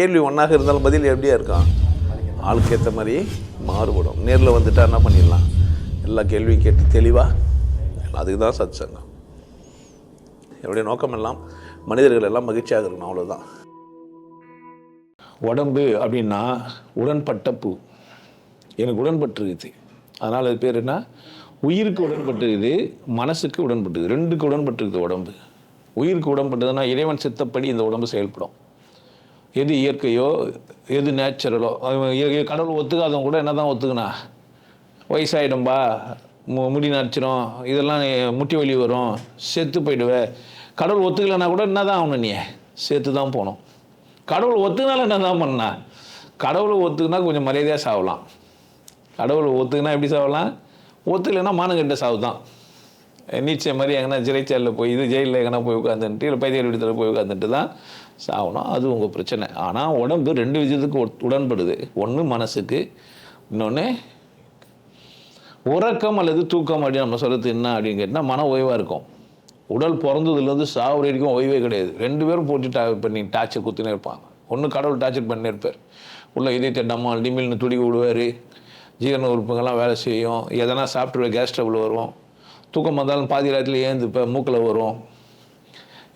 கேள்வி ஒன்றாக இருந்தாலும் பதில் எப்படியா இருக்கான் ஆளுக்கு ஏற்ற மாதிரி மாறுபடும். நேரில் வந்துட்டா என்ன பண்ணிடலாம்? எல்லா கேள்வியும் கேட்டு தெளிவாக அதுக்கு தான் சத் சங்கம் என்னுடைய நோக்கம் எல்லாம் மனிதர்கள் எல்லாம் மகிழ்ச்சியாக இருக்கணும் அவ்வளோதான் உடம்பு அப்படின்னா உடன்பட்ட பூ. எனக்கு உடன்பட்டுருக்குது. அதனால் அது பேர் என்ன? உயிருக்கு உடன்பட்டுருக்குது மனசுக்கு உடன்பட்டுருக்குது. ரெண்டுக்கு உடன்பட்டுருக்குது உடம்பு. உயிருக்கு உடன்பட்டதுன்னா இறைவன் சித்தப்படி இந்த உடம்பு செயல்படும். எது இயற்கையோ எது நேச்சுரலோ கடவுள் ஒத்துக்காதவங்க கூட என்ன தான் ஒத்துக்கினா? வயசாயிடும்பா மு முடி நடிச்சிடும் இதெல்லாம் நீ- முட்டி வலி வரும் செத்து போயிடுவேன் கடவுள் ஒத்துக்கலைன்னா கூட என்ன தான் ஆகணும் நீ? சேர்த்து தான் போகணும். கடவுள் ஒத்துக்கினாலும் என்ன தான் பண்ணா? கடவுளை ஒத்துக்குனா கொஞ்சம் மரியாதையாக சாவலாம். கடவுளை ஒத்துக்குனா எப்படி சாவலாம்? ஒத்துக்கலைன்னா மானங்கட்ட சாவு தான் நீச்சை மாதிரி எங்கன்னா சிறைச்சாலில் போய் இது ஜெயிலில் எங்கன்னா போய் உட்காந்துட்டு இல்லை பைத்தியர் விடுதலை போய் உட்காந்துட்டு தான் சாகணும். அது உங்கள் பிரச்சனை. ஆனால் உடம்பு ரெண்டு விஷயத்துக்கு ஒத்- உடன்படுது. ஒன்று மனசுக்கு இன்னொன்று உறக்கம் அல்லது தூக்கம் அப்படின்னு நம்ம சொல்கிறது என்ன அப்படின்னு கேட்டால் மன ஓய்வாக இருக்கும். உடல் பிறந்ததுலேருந்து சாவு வரைக்கும் ஓய்வே கிடையாது. ரெண்டு பேரும் போட்டு டா பண்ணி டார்ச்சர் குத்தினே இருப்பாங்க. ஒன்று கடவுள் டார்ச்சர் பண்ணினே இருப்பார். உள்ள இதயத்தை டம்மால் டிமில்னு துடி விடுவார். ஜீரண உறுப்புகள்லாம் வேலை செய்யும். எதனா சாப்பிட்டு கேஸ் ட்ரபிள் வரும். தூக்கம் வந்தாலும் பாதி நேரத்தில் ஏந்துப்பேன் மூக்கில் வரும்.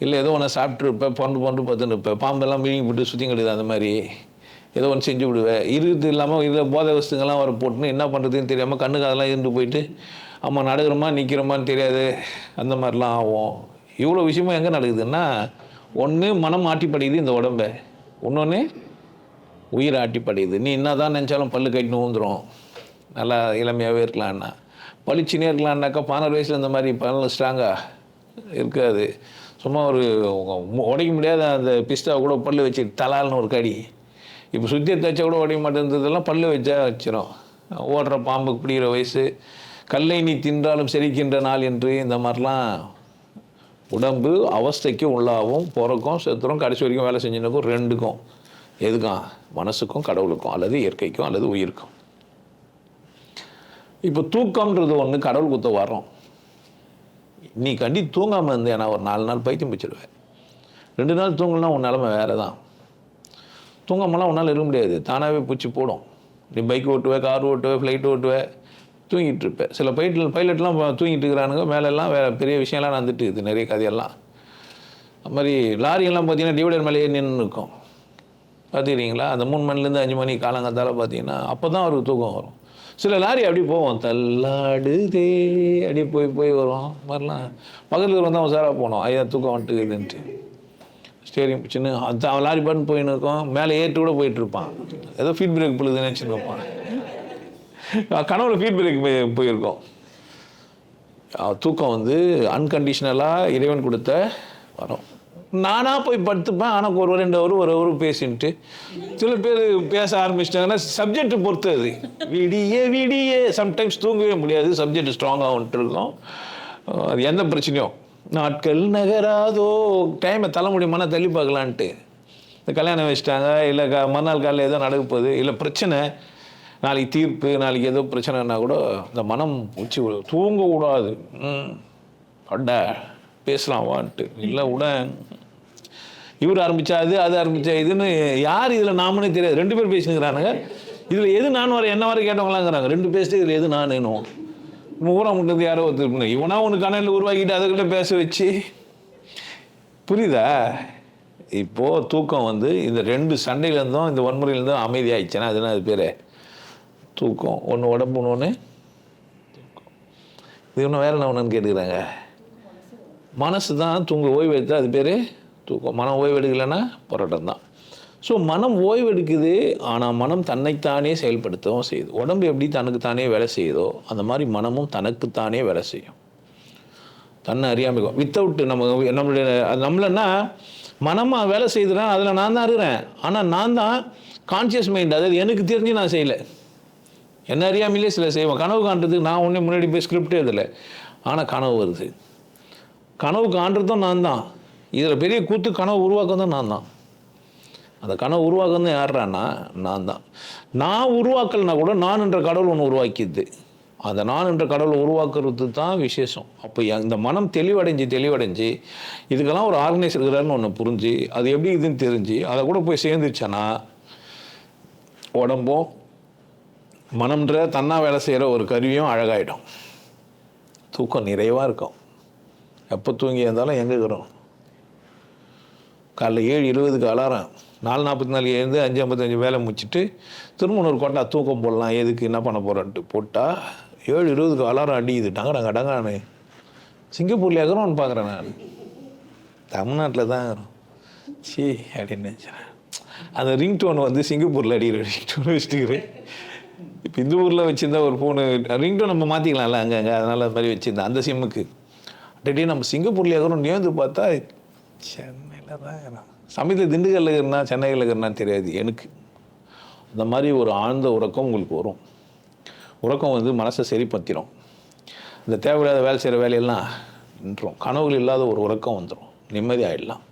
இல்லை ஏதோ ஒன்று சாப்பிட்ருப்பேன் பொண்டு பொண்டு பார்த்துன்னு இருப்பேன் பாம்பெல்லாம் மீனிங் போட்டு சுற்றி கிடையாது அந்த மாதிரி. ஏதோ ஒன்று செஞ்சு விடுவேன். இருக்குது இல்லாமல் இதில் போதை வசதிங்கெல்லாம் வர போட்டுன்னு என்ன பண்ணுறதுன்னு தெரியாமல் கண்ணுக்கு அதெல்லாம் இருந்து போயிட்டு அம்மா நடக்கிறோமா நிற்கிறோமான்னு தெரியாது. அந்த மாதிரிலாம் ஆகும். இவ்வளோ விஷயமும் எங்கே நடக்குதுன்னா ஒன்று மனம் ஆட்டிப்படையுது இந்த உடம்பை. இன்னொன்று உயிர் ஆட்டிப்படையுது. நீ என்ன தான் நினச்சாலும் பல்லு கட்டின்னு ஊந்துடும் நல்லா இளமையாகவே இருக்கலான்னா. பளிச்சுனே இருக்கலான்னாக்கா பதினாறு வயசில் இந்த மாதிரி பல்லு ஸ்ட்ராங்காக இருக்காது. சும்மா ஒரு உடைக்க முடியாத அந்த பிஸ்தா கூட பல்லு வச்சு தலால்னு ஒரு கடி. இப்போ சுத்தியை தைச்சா கூட உடைய மாட்டேன்றதெல்லாம் பல்லு வச்சா வச்சிடும் ஓடுற பாம்பு பிடிக்கிற வயசு கல்லை நீ தின்றாலும் செரிக்கின்ற நாள் என்று இந்த மாதிரிலாம் உடம்பு அவஸ்தைக்கும் உள்ளாகவும் பிறக்கும் செத்துறோம் கடைசி வரைக்கும் வேலை செஞ்சுனுக்கும் ரெண்டுக்கும். எதுக்கும் மனசுக்கும் கடவுளுக்கும் அல்லது இயற்கைக்கும் அல்லது உயிருக்கும். இப்போ தூக்கம்ன்றது ஒன்று கடவுள் குத்த வரோம். நீ கண்டி தூங்காமல் இருந்தேன்னா ஒரு நாலு நாள் பைத்தியம் பிடிச்சிடுவேன். ரெண்டு நாள் தூங்கலனா உன் நிலமை வேறு தான் தூங்காமலாம் உன்னால் இருக்க முடியாது. தானாகவே பூச்சி போடும். நீ பைக் ஓட்டுவே கார் ஓட்டுவே ஃப்ளைட் ஓட்டுவே தூங்கிட்டு இருப்பேன் சில பைட்டில் பைலட்லாம் தூங்கிட்டு இருக்கிறானுங்க. மேலெல்லாம் வேறு பெரிய விஷயம்லாம் நடந்துட்டு இருக்குது நிறைய கதையெல்லாம். அது மாதிரி லாரியெல்லாம் பார்த்தீங்கன்னா டிவைடர் மேலேயே நின்று இருக்கும் பார்த்துக்கிறீங்களா? அந்த மூணு மணிலேருந்து அஞ்சு மணி காலங்காத்தால பார்த்தீங்கன்னா அப்போ தான் அவருக்கு தூக்கம் வரும். சில லாரி அப்படி போவோம். தள்ளாடுதே. அப்படியே போய் போய் வரும் மாதிரிலாம். பக்கத்தில் வந்தால் சாராக போனோம். ஐயா தூக்கம் வந்துட்டு ஸ்டேரிங் சின்ன அந்த அவன் லாரி பாட்டு போயின்னு இருக்கோம். மேலே ஏற்று கூட போயிட்டு இருப்பான் ஏதோ ஃபீட் பிரேக் பொழுதுன்னு நினச்சின்னு வைப்பான் கனவுல ஃபீட் பிரேக் போய் போயிருக்கோம். தூக்கம் வந்து அன்கண்டிஷனலாக இறைவன் கொடுத்த வரும். நானாக போய் படுத்துப்பேன். ஆனால் ஒரு ரெண்டு வரும் ஒரு ஒரு பேசின்ட்டு. சில பேர் பேச ஆரம்பிச்சிட்டாங்கன்னா சப்ஜெக்ட் பொறுத்து அது. விடியே விடியே சம்டைம்ஸ் தூங்கவே முடியாது. சப்ஜெக்ட் ஸ்ட்ராங்காக இருக்கும். அது எந்த பிரச்சனையும். நாட்கள் நகராதோ டைமை தள்ள முடியுமானா தள்ளி பார்க்கலான்ட்டு. இந்த கல்யாணம் வச்சுட்டாங்க இல்லை க மறுநாள் காலையில் ஏதோ நடக்க போகுது. இல்லை பிரச்சனை நாளைக்கு தீர்ப்பு நாளைக்கு ஏதோ பிரச்சனைனா கூட இந்த மனம் உச்சி தூங்கக்கூடாது. தூங்க கூடாது ம். அட பேசலாம் வான்ட்டு இல்லை விட இவர் ஆரம்பிச்சா அது அது ஆரம்பிச்சா இதுன்னு யார் இதில் நாமனே தெரியாது. ரெண்டு பேர் பேசினுக்கிறானுங்க. இதில் எது நான் வர என்ன வர கேட்டவங்களாங்கிறாங்க. ரெண்டு பேசிட்டு இதில் எது நான் வேணும் ஊரா முட்டது யாரோ ஒருத்தர் இவனா ஒன்று கனலில் உருவாக்கிட்டு அதுக்கிட்ட பேச வச்சு. புரியுதா? இப்போது தூக்கம் வந்து இந்த ரெண்டு சண்டையிலேருந்தும் இந்த வன்முறையிலேருந்தும் அமைதியாகிடுச்சுன்னா அதுனா அது பேர்? தூக்கம். ஒன்று உடம்பு ஒன்று இது இன்னும் வேறு என்ன ஒன்றுன்னு கேட்டுக்கிறாங்க. மனசு தான் தூங்க ஓய்வு எடுத்தால் அது பேர்? தூக்கம். மனம் ஓய்வு எடுக்கலைன்னா போராட்டம் தான் ஸோ மனம் ஓய்வு எடுக்குது ஆனால் மனம் தன்னைத்தானே செயல்படுத்தவும் செய்யுது. உடம்பு எப்படி தனக்குத்தானே வேலை செய்யுதோ அந்த மாதிரி மனமும் தனக்குத்தானே வேலை செய்யும். தன்னை அறியாமல் வித்தவுட் நம்ம நம்மளுடைய நம்மளன்னா மனமாக வேலை செய்துறேன் அதில் நான் தான் இருக்கிறேன். ஆனால் நான் தான் கான்சியஸ் மைண்ட் அதாவது எனக்கு தெரிஞ்சு நான் செய்யலை. என்ன அறியாமலே சில செய்வேன். கனவு காண்றதுக்கு நான் ஒன்றே முன்னாடி போய் ஸ்கிரிப்டே இதில் ஆனால் கனவு வருது. கனவு காண்றதும் நான் தான். இதில் பெரிய கூத்து கனவு உருவாக்குறதும் நான் தான். அந்த கனவு உருவாக்குறது யாருறான்னா நான் தான். நான் உருவாக்கலைனா கூட நான் என்ற கடவுள் ஒன்று உருவாக்கிது அந்த நான் என்ற கடவுளை உருவாக்குறது தான் விசேஷம். அப்போ இந்த மனம் தெளிவடைஞ்சு தெளிவடைஞ்சு இதுக்கெல்லாம் ஒரு ஆர்கனைஸ் இருக்கிறாருன்னு ஒன்று புரிஞ்சு அது எப்படி இதுன்னு தெரிஞ்சு அதை கூட போய் சேர்ந்துச்சேன்னா உடம்பும் மனம்ன்ற தன்னா வேலை செய்கிற ஒரு கருவியும் அழகாயிடும். தூக்கம் நிறைவாக இருக்கும். எப்போ தூங்கி இருந்தாலும் எங்கே இருக்கிறோம் காலைல ஏழு இருபதுக்கு அலாரம். நாலு நாற்பத்தி நாலு எழுந்து அஞ்சு ஐம்பத்தஞ்சு வேலை முடிச்சுட்டு திரும்ப ஒரு கொட்டா தூக்கம் போடலாம் எதுக்கு என்ன பண்ண போகிறேன்ட்டு போட்டால் ஏழு இருபதுக்கு அலாரம் அடிக்குது. டங்கடங்க டங்கானு சிங்கப்பூரில் இருக்கிறோம்னு பார்க்குறேன் நான். தமிழ்நாட்டில் தான் இருக்கிறோம் சீ அப்படின்னு நினச்சேன். அந்த ரிங் டோன் வந்து சிங்கப்பூரில் அடிக்கிற ரிங் டோன் வச்சுட்டுக்கிறேன் இப்போ இந்த ஊரில் வச்சுருந்தா ஒரு ஃபோனு ரிங் டோன் நம்ம மாற்றிக்கலாம்ல அங்கே அங்கே. அதனால் அது மாதிரி வச்சுருந்தேன். அந்த சிம்முக்கு டே நம்ம சிங்கப்பூரில் இருக்கிறோம் நேர்ந்து பார்த்தா சென்னை சமயத்தில் திண்டுக்கல்ல இருக்கிறனா சென்னையில் இருக்கிறனான்னு தெரியாது எனக்கு. அந்த மாதிரி ஒரு ஆழ்ந்த உறக்கம் உங்களுக்கு வரும். உறக்கம் வந்து மனசை சரிப்படுத்திடும் இந்த தேவையில்லாத வேலை செய்கிற வேலையெல்லாம் நின்றோம் கனவுகள் இல்லாத ஒரு உறக்கம் வந்துடும் நிம்மதி ஆகிடலாம்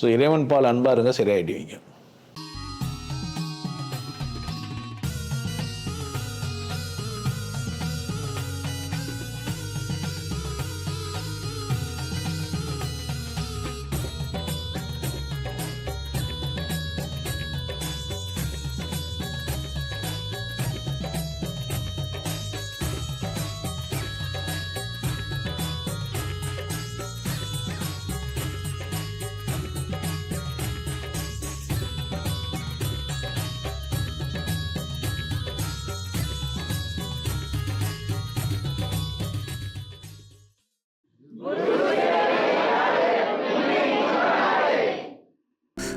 ஸோ இறைவன் பால் அன்பாக இருங்க சரியாயிடுவீங்க.